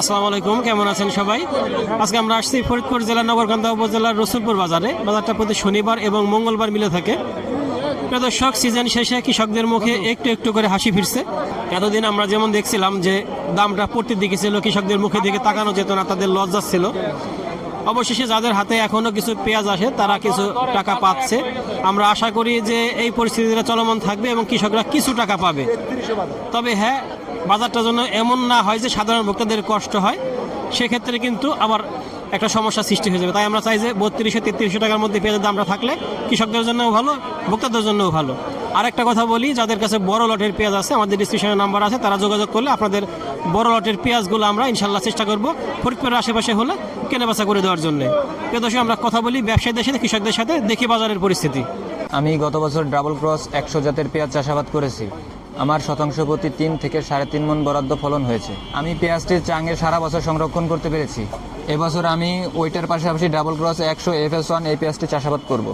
আসসালামু আলাইকুম, কেমন আছেন সবাই? আজকে আমরা আসছি ফরিদপুর জেলার নগরকান্দা উপজেলার রসুলপুর বাজারে। বাজারটা প্রতি শনিবার এবং মঙ্গলবার মিলে থাকে। দর্শক, সিজন শেষে কৃষকদের মুখে একটু একটু করে হাসি ফিরছে। এতদিন আমরা যেমন দেখছিলাম যে দামটা পড়তে দিকে ছিল, কৃষকদের মুখে দিকে তাকানো যেত না, তাদের লজ্জা ছিল। অবশেষে যাদের হাতে এখনও কিছু পেঁয়াজ আসে, তারা কিছু টাকা পাচ্ছে। আমরা আশা করি যে এই পরিস্থিতিটা চলমান থাকবে এবং কৃষকরা কিছু টাকা পাবে। তবে হ্যাঁ বাজারটা যেন এমন না হয় যে সাধারণ ভোক্তাদের কষ্ট হয়, সেক্ষেত্রে কিন্তু আবার একটা সমস্যা সৃষ্টি হয়ে যাবে। তাই আমরা চাই যে বত্রিশশো, তেত্রিশশো টাকার মধ্যে পেঁয়াজের দামটা থাকলে কৃষকদের জন্যও ভালো, ভোক্তাদের জন্যও ভালো। আর একটা কথা বলি, যাদের কাছে বড় লটের পেঁয়াজ আছে, আমাদের ডিসক্রিপশনের নাম্বার আছে, তারা যোগাযোগ করলে আপনাদের বড় লটের পেঁয়াজগুলো আমরা ইনশাল্লাহ চেষ্টা করব ফরিদপুরের আশেপাশে হলে কেনাবেচা করে দেওয়ার জন্য। প্রিয় দর্শক, আমরা কথা বলি ব্যবসায়ীদের সাথে, কৃষকদের সাথে, দেখি বাজারের পরিস্থিতি। আমি গত বছর ডাবল ক্রস একশো জাতের পেঁয়াজ চাষাবাদ করেছি। আমার শতাংশ প্রতি তিন থেকে সাড়ে তিন মন বরাদ্দ ফলন হয়েছে। আমি পেঁয়াজটির চাঙে সারা বছর সংরক্ষণ করতে পেরেছি। এবছর আমি ওইটার পাশাপাশি ডাবল ক্রস একশো এফ এস ওয়ান এই পেঁয়াজটি চাষাবাদ করব।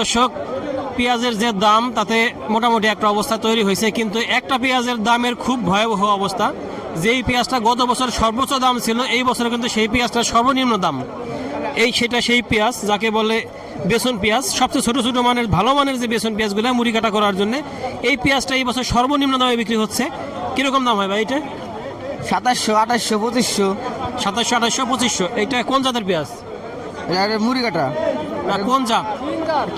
দর্শক, পেঁয়াজের যে দাম, তাতে মোটামুটি একটা অবস্থা তৈরি হয়েছে, কিন্তু একটা পেঁয়াজের দামের খুব ভয়াবহ অবস্থা। যেই পেঁয়াজটা গত বছর সর্বোচ্চ দাম ছিল, এই বছর কিন্তু সেই পেঁয়াজটার সর্বনিম্ন দাম। এই সেটা সেই পেঁয়াজ, যাকে বলে বেসন পেঁয়াজ সবচেয়ে ছোটো ছোটো মানের ভালো মানের যে বেসন পেঁয়াজগুলো মুড়ি কাটা করার জন্য এই পেঁয়াজটা এই বছর সর্বনিম্ন দামে বিক্রি হচ্ছে। কীরকম দাম হয় ভাই এটা? সাতাশশো আঠাশশো পঁচিশশো। সাতাশশো আঠাশশো পঁচিশশো। এইটা কোন জাতের পেঁয়াজ? মুড়ি কাটা। কোন জাত?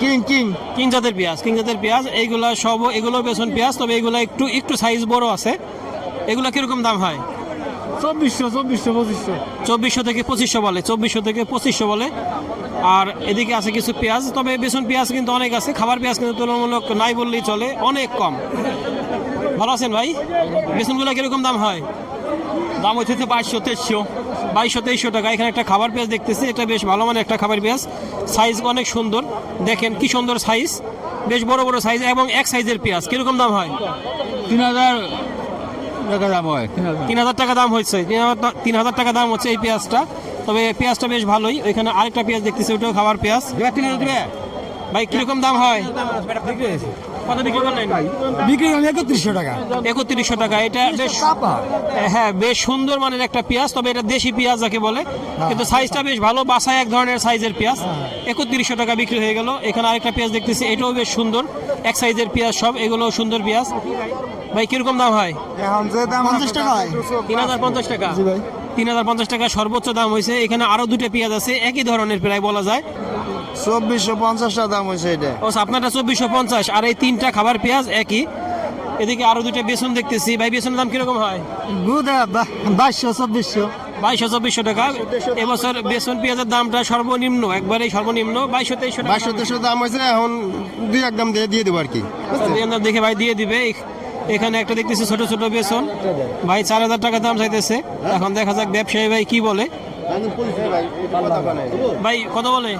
King king. কিং জাতের পেঁয়াজ কিং জাতের পেঁয়াজ। এইগুলা সব এগুলো বেসন পেঁয়াজ তবে এগুলো একটু একটু সাইজ বড় আছে। এগুলো কীরকম দাম হয়? চব্বিশশো চব্বিশশো পঁচিশশো। চব্বিশশো থেকে পঁচিশশো বলে চব্বিশশো থেকে পঁচিশশো বলে। আর এদিকে আছে কিছু পেঁয়াজ তবে বেসন পেঁয়াজ কিন্তু অনেক আছে খাবার পেঁয়াজ কিন্তু তুলনামূলক নাই বললেই চলে অনেক কম। ভালো আছেন ভাই? বেসনগুলো কীরকম দাম হয়? দাম হচ্ছে বাইশশো তেইশশো। বাইশশো তেইশশো টাকা। এখানে একটা খাবার পেঁয়াজ দেখতেছি এটা বেশ ভালো মানের একটা খাবার পেঁয়াজ। সাইজ অনেক সুন্দর দেখেন কি সুন্দর সাইজ। বেশ বড় বড় সাইজ এবং এক সাইজের পেঁয়াজ কীরকম দাম হয়? তিন হাজার টাকা দাম হয়। তিন হাজার। টাকা দাম হচ্ছে তিন হাজার টাকা দাম হচ্ছে এই পেঁয়াজটা। তবে পেঁয়াজটা বেশ ভালোই। ওইখানে আরেকটা পেঁয়াজ দেখতেছি ওটাও খাবার পেঁয়াজ। ভাই কীরকম দাম হয়? কত বিক্রি করলেন? বিক্রি হলে একত্রিশশো টাকা। একত্রিশশো টাকা। এটা বেশ হ্যাঁ বেশ সুন্দর মানের একটা পেঁয়াজ। তবে এটা দেশি পেঁয়াজ যাকে বলে। কিন্তু সাইজটা বেশ ভালো। বাসায় এক ধরনের সাইজের পেঁয়াজ। একত্রিশশো টাকা বিক্রি হয়ে গেল। এখানে আরেকটা পেঁয়াজ দেখতেছি এটাও বেশ সুন্দর। এক সাইজের পেঁয়াজ সব। এগুলো সুন্দর পেঁয়াজ। ভাই কীরকম দাম হয়? এখন যে দাম পঞ্চাশ টাকা হয়। তিন হাজার পঞ্চাশ টাকা। তিন হাজার পঞ্চাশ টাকা সর্বোচ্চ দাম হয়েছে এখানে আরও দুটো পেঁয়াজ আছে একই ধরনের প্রায় বলা যায়। চব্বিশশো টাকা দাম হয়েছে এটা ও আপনারটা চব্বিশশো পঞ্চাশ আর এই তিনটা খাবার পেঁয়াজ একই। এদিকে আরও দুটো বেসন দেখতেছি। ভাই বেসনের দাম কীরকম হয়? গুদা বাইশশো চব্বিশশো। বাইশশো চব্বিশশো টাকা। এবছর বেসন পেঁয়াজের দামটা সর্বনিম্ন একবারেই সর্বনিম্ন বাইশশো তেইশশো টাকা। বাইশশো তেইশশো দাম হয়েছে এখন দুই একদম দিয়ে দিয়ে দেবো আর কি। দেখে ভাই দিয়ে দিবে। এখানে একটা দেখতেছি ছোট ছোট বেসন। ভাই চার হাজার টাকা দাম চাইতেছে। এখন দেখা যাক ব্যবসায়ী ভাই কি বলে। ভাই কত বলে?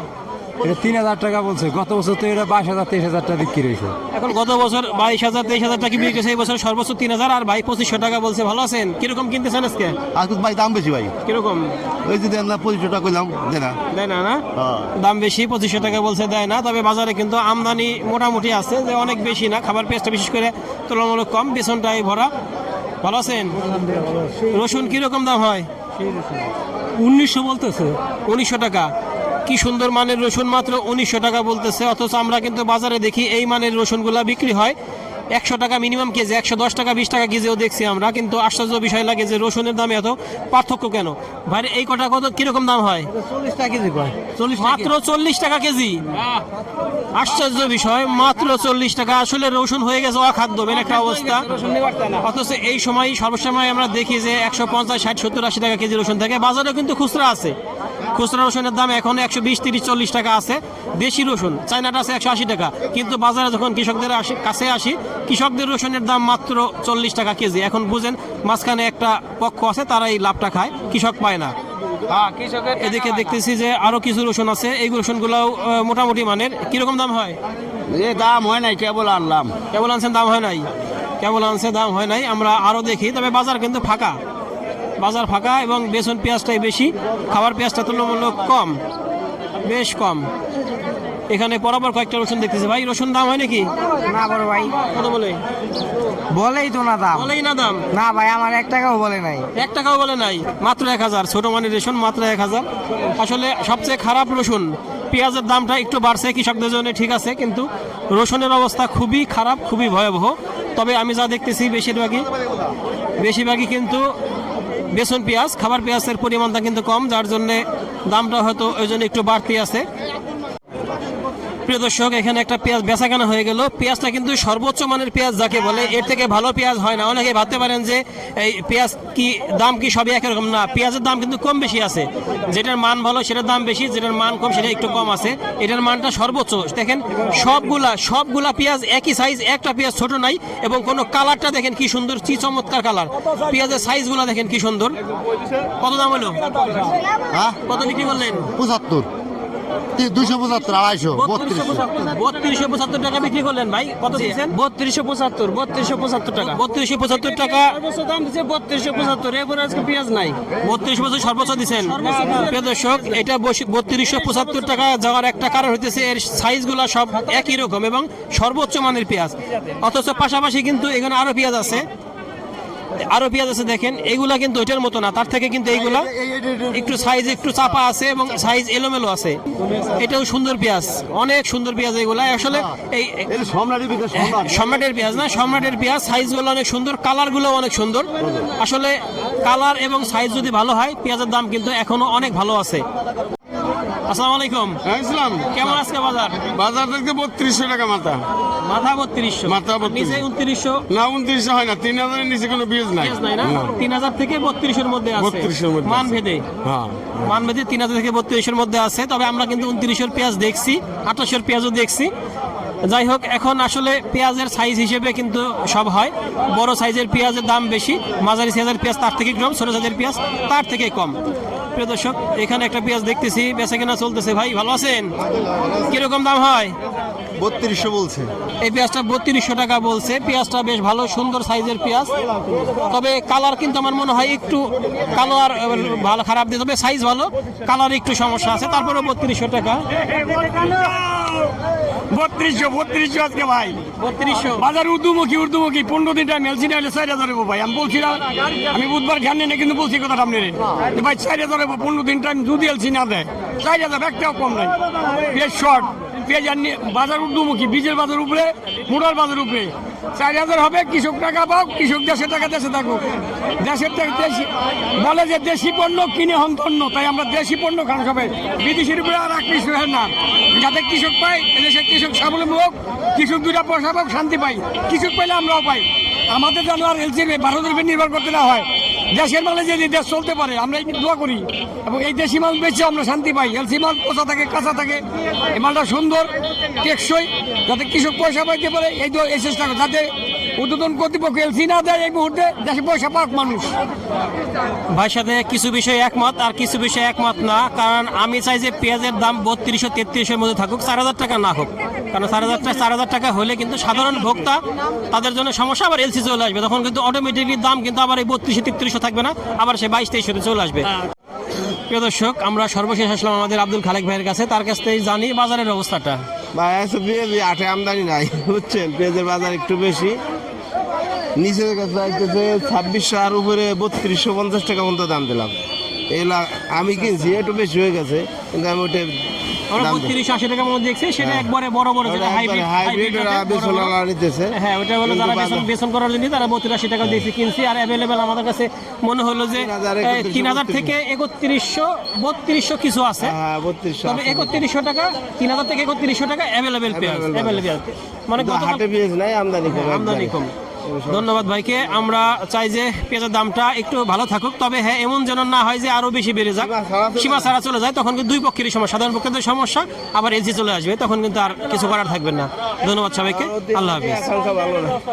এটা তিন হাজার টাকা বলছে। গত বছর তো এটা বাইশ হাজার তেইশ হাজার টাকা বিক্রি হয়েছে। এখন গত বছর বাইশ হাজার তেইশ হাজার টাকা বিক্রি হয়েছে এই বছর সর্বোচ্চ তিন হাজার। আর ভাই পঁচিশশো টাকা বলছে ভালো আছেন? কীরকম কিনতেছেন আজকে? আজকে ভাই দাম বেশি ভাই। কীরকম? ওই যদি আমরা পঁচিশশো টাকা করলাম দে না। দেয় না না? হ্যাঁ। দাম বেশি পঁচিশশো টাকা বলছে দেয় না। তবে বাজারে কিন্তু আমদানি মোটামুটি আছে যে অনেক বেশি না। খাবার পেঁয়াজটা বিশেষ করে তুলনামূলক কম বেসনটাই ভরা। ভালো আছেন? রসুন কীরকম দাম হয়? উনিশশো বলতেছে উনিশশো টাকা। কি সুন্দর মানের রসুন মাত্র উনিশশো টাকা বলতেছে অথচ আমরা কিন্তু বাজারে দেখি এই মানের রসুনগুলা বিক্রি হয় একশো টাকা মিনিমাম কেজি একশো দশ টাকা বিশ টাকা কেজিও দেখছি আমরা কিন্তু আশ্চর্য বিষয় লাগে যে রসুনের দামে এত পার্থক্য কেন? ভাই এই কটা কত কীরকম দাম হয়? চল্লিশ টাকা কেজি চল্লিশ মাত্র চল্লিশ টাকা কেজি? আশ্চর্য বিষয় মাত্র চল্লিশ টাকা আসলে রসুন হয়ে গেছে অখাদ্য মেন একটা অবস্থা। অথচ এই সময় সর্বসময় আমরা দেখি যে একশো পঞ্চাশ ষাট সত্তর আশি টাকা কেজি রসুন থাকে বাজারেও কিন্তু খুচরা আছে। খুচরা রসুনের দাম এখন একশো বিশ তিরিশ চল্লিশ টাকা আছে। দেশি রসুন চায়নাটা আছে একশো আশি টাকা। কিন্তু বাজারে যখন কৃষকদের আসি কাছে আসি কৃষকদের রসুনের দাম মাত্র চল্লিশ টাকা কেজি। এখন বুঝেন মাঝখানে একটা পক্ষ আছে তারা এই লাভটা খায় কৃষক পায় না। এদিকে দেখতেছি যে আরও কিছু রসুন আছে এই রসুনগুলো মোটামুটি মানের। কীরকম দাম হয়? এ দাম হয় নাই কেবল আনলাম। কেবল আনছেন দাম হয় নাই? কেবল আনছে দাম হয় নাই। আমরা আরও দেখি তবে বাজার কিন্তু ফাঁকা। বাজার ফাঁকা এবং বেসন পেঁয়াজটাই বেশি। খাবার পেঁয়াজটা তুলনামূলক কম বেশ কম। এখানে বরাবর কয়েকটা রসুন দেখতেছি। ভাই রসুন দাম হয় নাকি? না বড় ভাই। কত বলে? বলেই তো না দাম। বলেই না দাম? না ভাই আমার এক টাকাও বলে নাই। এক টাকাও বলে নাই। মাত্র এক হাজার। ছোট মানের রসুন মাত্র এক হাজার। আসলে সবচেয়ে খারাপ রসুন পেঁয়াজের দামটা একটু বাড়ছে কৃষকদের জন্য ঠিক আছে কিন্তু রসুনের অবস্থা খুবই খারাপ খুবই ভয়াবহ। তবে আমি যা দেখতেছি বেশিরভাগই বেশিরভাগই কিন্তু বেসন পেঁয়াজ, খাবার পেঁয়াজের পরিমাণটা কিন্তু কম, যার জন্যে দামটা হয়তো ওই জন্য একটু বাড়তি আছে। প্রিয় দর্শক, এখানে একটা পেঁয়াজ বেচা কেনা হয়ে গেল। পেঁয়াজটা কিন্তু সর্বোচ্চ মানের পেঁয়াজ যাকে বলে, এর থেকে ভালো পেঁয়াজ হয় না। অনেকে ভাবতে পারেন যে এই পেঁয়াজ কি, দাম কি সবই একই রকম? না, পেঁয়াজের দাম কিন্তু কম বেশি আছে। যেটার মান ভালো, সেটার দাম বেশি, যেটার মান কম, সেটা একটু কম আছে। এটার মানটা সর্বোচ্চ। দেখেন, সবগুলা সবগুলা পেঁয়াজ একই সাইজ একটা পেঁয়াজ ছোট নাই এবং কোনো কালারটা দেখেন কি সুন্দর, কি চমৎকার কালার পেঁয়াজের সাইজগুলা দেখেন কি সুন্দর। কত দাম হলো? হ্যাঁ কত বিক্রি করলেন? পঁচাত্তর। দুশো পঁচাত্তর আড়াইশো বত্রিশশো বত্রিশশো। পঁচাত্তর। টাকা বিক্রি করলেন ভাই? কত দিয়েছেন বত্রিশশো পঁচাত্তর বত্রিশশো পঁচাত্তর টাকা। বত্রিশশো পঁচাত্তর টাকা। সর্বোচ্চ দাম দিচ্ছে বত্রিশশো পঁচাত্তর এরপরে আজকে পেঁয়াজ নাই। বত্রিশ বছর সর্বোচ্চ দিচ্ছেন। এটা বত্রিশশো পঁচাত্তর টাকা যাওয়ার একটা কারণ হইতেছে এর সাইজগুলো সব একই রকম এবং সর্বোচ্চ মানের পেঁয়াজ। অথচ পাশাপাশি কিন্তু এখানে আরও পেঁয়াজ আছে। আরও পেঁয়াজ আছে দেখেন এগুলা কিন্তু ওইটার মতো না তার থেকে কিন্তু এইগুলা একটু সাইজ একটু চাপা আছে এবং সাইজ এলোমেলো আছে। এটাও সুন্দর পেঁয়াজ অনেক সুন্দর পেঁয়াজ এগুলা। আসলে এই সম্রাট। সম্রাটের পেঁয়াজ না সম্রাটের পেঁয়াজ সাইজগুলো অনেক সুন্দর কালারগুলো অনেক সুন্দর। আসলে কালার এবং সাইজ যদি ভালো হয় পেঁয়াজের দাম কিন্তু এখনও অনেক ভালো আছে। আসসালামু আলাইকুম। ইসলাম কেমন আজকে বাজার? বাজার থেকে বত্রিশশো টাকা মাথা। মাথা বত্রিশশো। মাথা নিচে উনত্রিশশো। না উনত্রিশশো হয় না তিন হাজারের নিচে কোনো বীজ নাই। তিন হাজার থেকে বত্রিশের মধ্যে আছে। 32 মধ্যে মান ভেদে। হ্যাঁ। মান ভেদে তিন হাজার থেকে বত্রিশের মধ্যে আছে। তবে আমরা কিন্তু উনত্রিশের পেঁয়াজ দেখছি আঠাশের পেঁয়াজও দেখছি। যাই হোক এখন আসলে পেঁয়াজের সাইজ হিসেবে কিন্তু সব হয়। বড় সাইজের পেঁয়াজের দাম বেশি। মাঝারি সাইজের পেঁয়াজ তার থেকে কম ছোট সাইজের পেঁয়াজ তার থেকে কম। প্রিয় দর্শক এখানে একটা পেঁয়াজ দেখতেছি বেচা কেনা চলতেছে। ভাই ভালো আছেন? কীরকম দাম হয়? বত্রিশশো বলছে। এই পেঁয়াজটা বত্রিশশো টাকা বলছে। পেঁয়াজটা বেশ ভালো সুন্দর সাইজের পেঁয়াজ। তবে কালার কিন্তু আমার মনে হয় একটু কালো আর ভালো খারাপ দিয়ে তবে সাইজ ভালো। কালার একটু সমস্যা আছে তারপরে বত্রিশশো টাকা। বত্রিশশো বত্রিশশো আজকে ভাই। বত্রিশশো। বাজার উর্দুমুখী উর্দুমুখী পনেরো দিন টাইম এলসি নাইলে চার হাজার হব ভাই। আমি বলছি না আমি বুধবার খান না কিন্তু বলছি কথা আপনি ভাই চার হাজার হব পনেরো দিন টাইম যদি এলসি না দেয় চার হাজার একটাও কম নাই। বেশ শর্ট পেঁয়াজ বাজার উর্দুমুখী বীজের বাজার উপরে, মুড়ার বাজার উপরে। চার হাজার হবে, কৃষক টাকা পাও কৃষক দেশের টাকা দেশে থাকুক। দেশের দেশি বলে যে দেশি পণ্য কিনে হন ধন্য তাই আমরা দেশি পণ্য খান সবাই। বিদেশির উপরে আর আকৃষ্ট হয় না। যাতে কৃষক পায়, এদেশের কৃষক স্বাবলম্বী হোক, কৃষক দুটা পয়সা পাক, শান্তি পাই কৃষক পাইলে আমরাও পাই। আমাদের যেন আর এলসি ভারতের উপর নির্ভর করতে না হয়। দেশের মালে যে দেশ চলতে পারে, আমরা এই দোয়া করি। এবং এই দেশি মাল বেশি আমরা শান্তি পাই। এলসি মাল পচা থাকে, কাঁচা থাকে। এই মালটা সুন্দর, টেকসই, যাতে কৃষক পয়সা পাইতে পারে, এই এই চেষ্টা যাতে উদ্বোধন কর্তৃপক্ষ এলসি না দেয় এই মুহূর্তে দেশে পয়সা পাক মানুষ। ভাইয়ের সাথে কিছু বিষয়ে একমত আর কিছু বিষয়ে একমত না কারণ আমি চাই যে পেঁয়াজের দাম বত্রিশশো তেত্রিশের মধ্যে থাকুক চার হাজার টাকা না হোক। কারণ চার হাজার টাকা চার হাজার টাকা হলে কিন্তু সাধারণ ভোক্তা তাদের জন্য সমস্যা আবার এলসি চলে আসবে। তখন কিন্তু অটোমেটিকলি দাম কিন্তু আবার এই বত্রিশশো তেত্রিশশো থাকবে না আবার সে বাইশ তেইশশোতে চলে আসবে। প্রিয় দর্শক আমরা সর্বশেষ আসলাম আমাদের আব্দুল খালেক ভাইয়ের কাছে। তার কাছ থেকে জানি বাজারের অবস্থাটা। ভাই আছে পেঁয়াজ আটে আমদানি নাই বুঝছেন? পেঁয়াজের বাজার একটু বেশি। নিচের কাছে আইতেছে ছাব্বিশশো আর উপরে বত্রিশশো পঞ্চাশ টাকা মতো দাম দিলাম। এগুলা আমি কিনছি একটু বেশি হয়ে গেছে কিন্তু আমি ওটা হ্যাঁ ওটা আমাদের কাছে মনে হলো যে তিন হাজার থেকে একত্রিশশো বত্রিশশো কিছু আছে। হ্যাঁ তবে একত্রিশশো টাকা তিন হাজার থেকে একত্রিশশো টাকা অ্যাভেলেবেল পেঁয়াজ মানে হাটে পেঁয়াজ নাই আমদানি কম আমদানি কম। ধন্যবাদ ভাইকে। আমরা চাই যে পেঁয়াজের দামটা একটু ভালো থাকুক তবে হ্যাঁ এমন যেন না হয় যে আরও বেশি বেড়ে যাক। সীমা ছাড়া চলে যায়। তখন কিন্তু দুই পক্ষেরই সমস্যা। সাধারণ পক্ষের সমস্যা আবার এসি চলে আসবে তখন কিন্তু আর কিছু করার থাকবে না। ধন্যবাদ সবাইকে। আল্লাহ হাফিজ।